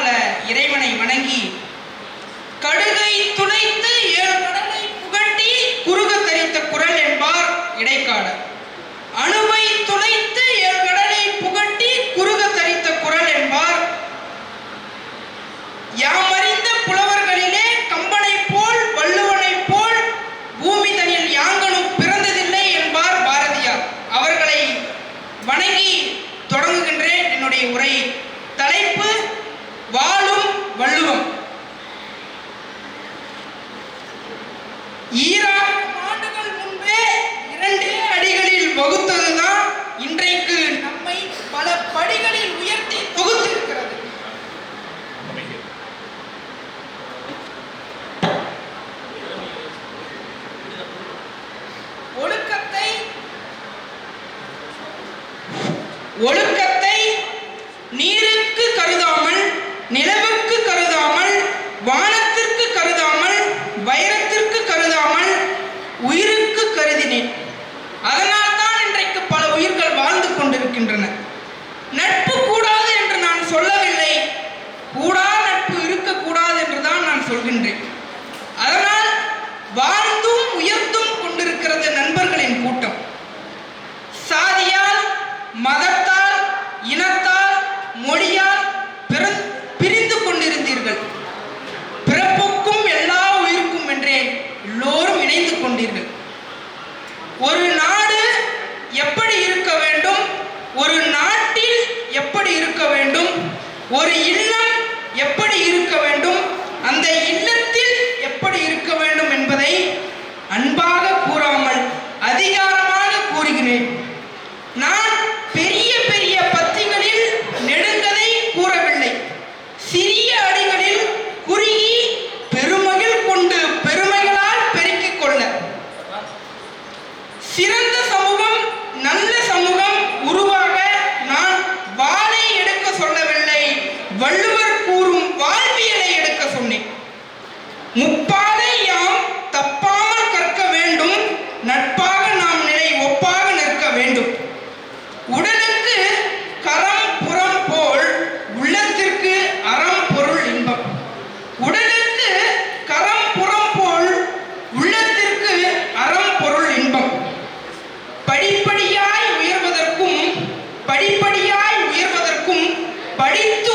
போல இறைவனை வணங்கி கடுகை துணைத்து ஏழு கடலை புகட்டி குறுக தரித்த குரல் என்பார் இடைக்காடர் அணுவை துணைத்து ஏழு புகட்டி குறுக தரித்த குரல் என்பார். யாமறிந்த புலவர்களிலே கம்பனை போல் வள்ளுவனை போல் பூமி தனில் யாங்களும் பிறந்ததில்லை என்பார் பாரதியார். அவர்களை வணங்கி தொடங்குகின்றேன் என்னுடைய உரை. தலைப்பு வாழும் வள்ளுவம். ஈராயிரம் ஆண்டுகள் முன்பே இரண்டே அடிகளில் வகுத்ததுதான் இன்றைக்கு நம்மை பல படிகளில் உயர்த்தி தொகுத்திருக்கிறது. ஒழுக்கத்தை ஒழுக்க இருக்கின்றன. நட்பு கூடாது என்று நான் சொல்லவில்லை. கூடா நட்பு இருக்கக்கூடாது என்று தான் நான் சொல்கின்றேன். அதனால் வாழ்ந்தும் உயர்ந்தும் கொண்டிருக்கிறது நண்பர்களின் கூட்டம். சாதியால் மத இனத்தால் மொழியால் பிறந்- பிரிந்து கொண்டிருந்தீர்கள் பிறப்புக்கும் எல்லா உயிருக்கும் என்றே எல்லோரும் இணைந்து கொண்டீர்கள் ஒரு நாடு எப்படி இருக்க வேண்டும் ஒரு நாட்டில் எப்படி இருக்க வேண்டும் ஒரு இல்லம் எப்படி இருக்க வேண்டும்? அந்த இல்லத்தில் எப்படி இருக்க வேண்டும் என்பதை அன்பாக கூறாமல் அதிகாரமாக கூறுகிறேன். நான் பெரிய பெரிய பத்திகளில் நெடுங்கதை கூறவில்லை. சிறிய அடிகளில் குறுகி பெருமகிழ் கொண்டு பெருமைகளால் பெருக்கிக் கொள்ள. சிறந்த கூறும் வாழ்வியலை எடுக்க சொன்னேன். முப்பாதை யாம் தப்பாமல் கற்க வேண்டும் நட்பாக நாம் நிலை ஒப்பாக நிற்க வேண்டும். உடலுக்கு கரம் புறம் போல் உள்ளத்திற்கு அறம் பொருள் இன்பம். உடலுக்கு கரம் புறம் போல் உள்ளத்திற்கு அறம் பொருள் இன்பம். படிப்படியாய் உயர்வதற்கும் படிப்படியாய் உயர்வதற்கும் படித்து